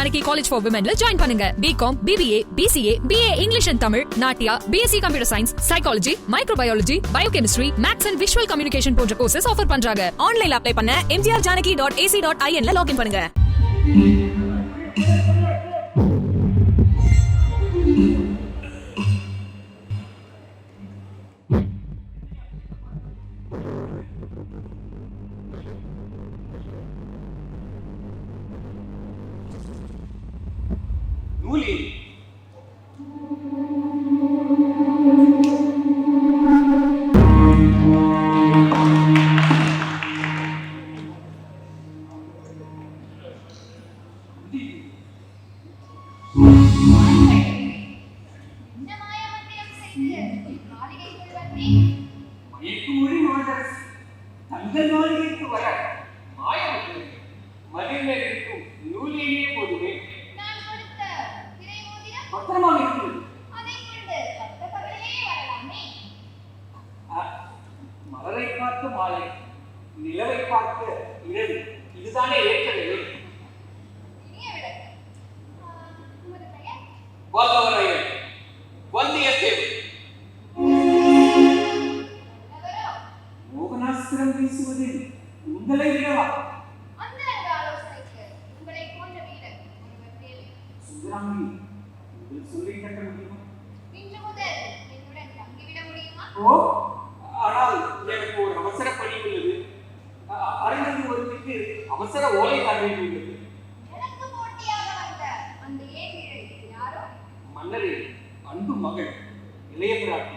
Janaki college for விமன்ல join பண்ணுங்க. BCom BBA BCA BA English and Tamil நாட்டியா BSc computer science psychology microbiology biochemistry maths and visual communication போன்ற courses offer பண்றாங்க. ஆன்லைன்ல apply பண்ண MGR Janaki dot AC dot ஐஎன்ல login பண்ணுங்க. மயக்குமொழி மாதரசி மாளிகைக்கு வர மதில் இருக்கும் போதுமே பத்திரமாக மலரை பார்த்து மாலை நிலவை பார்க்க இரவு. இதுதானே ஏற்ற சுந்தராமி உங்கள் சொல்லி கட்ட முடியுமா? இன்று முதல் என்னுடன் தங்கிவிட முடியுமா? ஓ ஆனால் எனக்கு ஒரு அவசர பணி உள்ளது. அ- அரங்கத்து ஒருவருக்கு அவசர ஓலை தர வேண்டியுள்ளது எனக்கு போட்டியாக வந்த அந்த ஏழிழை யாரோ? மன்னரே அன்பு மகள் இளைய பிராட்டி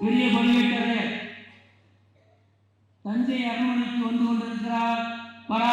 பெரிய பழுவேட்டரையர் தஞ்சை அரண்மனைக்கு வந்து கொண்டிருக்கிறார். வரா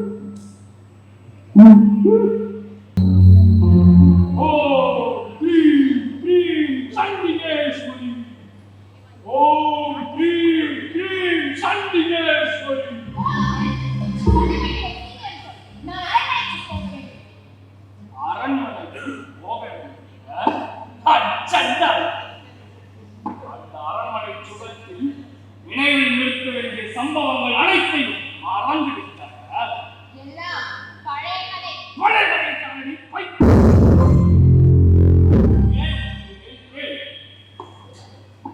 சம்பவங்கள் அனைத்தையும் மறந்து விட்டார் எல்லாம் பழைய கதை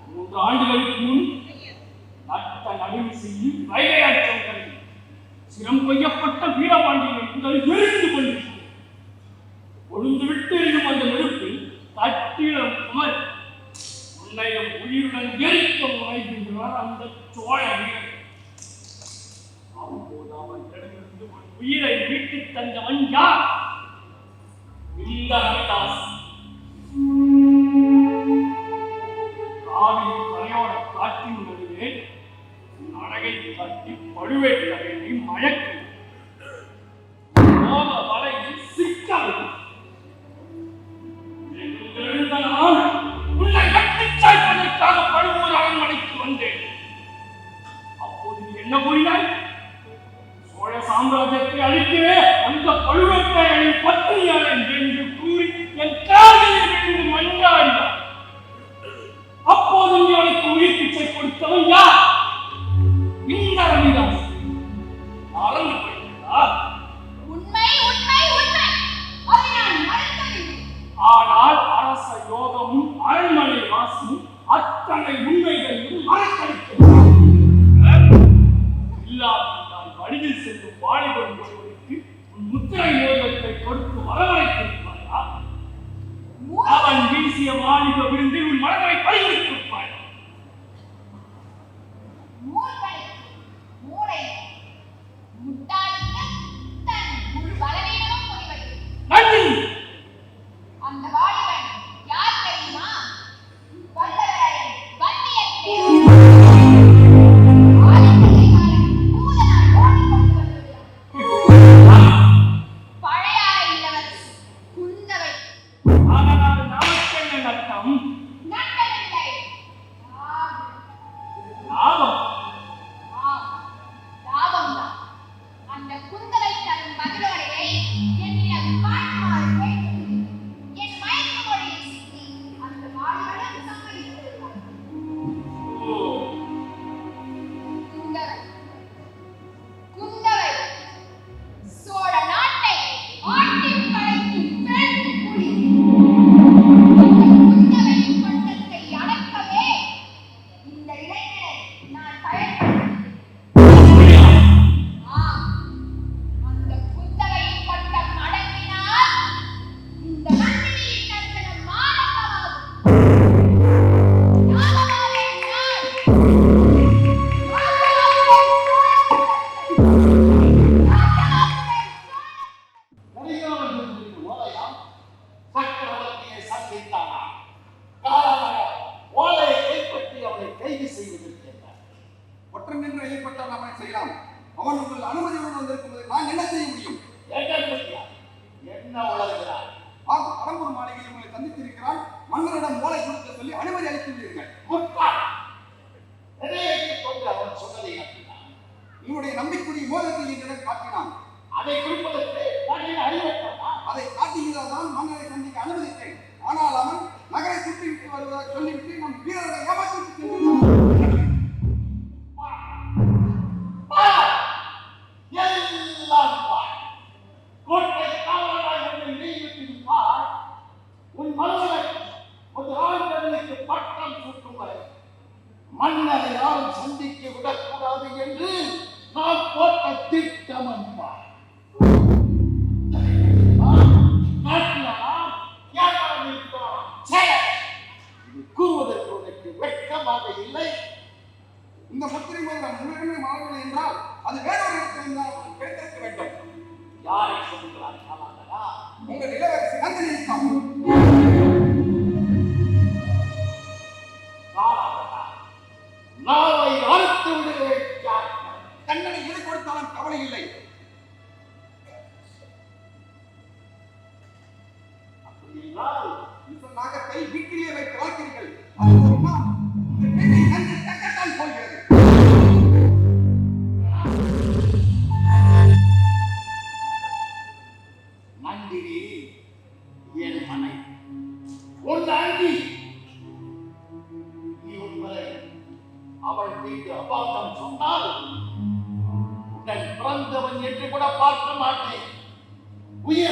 மூன்று ஆண்டுகளுக்கு முன் நட்ட நடுவு செய்யும் ரயிலை ஆற்றல்களில் சிரம் கொய்யப்பட்ட வீரபாண்டியன் உங்கள் எரிந்து கொண்டிருக்கிறது உயிரை மீட்டுத் தந்தவன் யார்? இந்த ரவிதாஸ் செய்யலாம். அவன் உங்கள் அனுமதியுடன் வந்திருக்கும் நான் என்ன செய்ய முடியும்? என்ன உலகிறார் ஆம் அரங்கூர் மாளிகையில் உங்களை சந்தித்திருக்கிறான். மன்னரிடம் ஓலை கொடுக்க சொல்லி அனுமதி அளித்து விடுங்கள் அவன் சொன்னதை என்னுடைய நம்பிக்குரிய மோதத்தை என்னிடம் காட்டினான். அதை குறிப்பதற்கு மறுதலை ஒரு ஆளுநர்களுக்கு பட்டம் சூட்டும் வரை மன்னரை யாரும் சந்திக்க விடக்கூடாது என்று நான் போட்ட திட்டம் என்பார் கூறுவதற்கு உனக்கு வெட்கமாக இல்லை. இந்த முத்திரை மன்றம் முழுமையும் ஆகவில்லை என்றால் அது வேறொரு இடத்தில் இருந்தால் கிடைத்திருக்க வேண்டும். யாரை சொல்லுகிறார் உங்கள் இளவரசர் நாவை அறுத்து விடுகிறேன் தண்டனை எது கொடுத்தாலும் கவலை இல்லை. 不要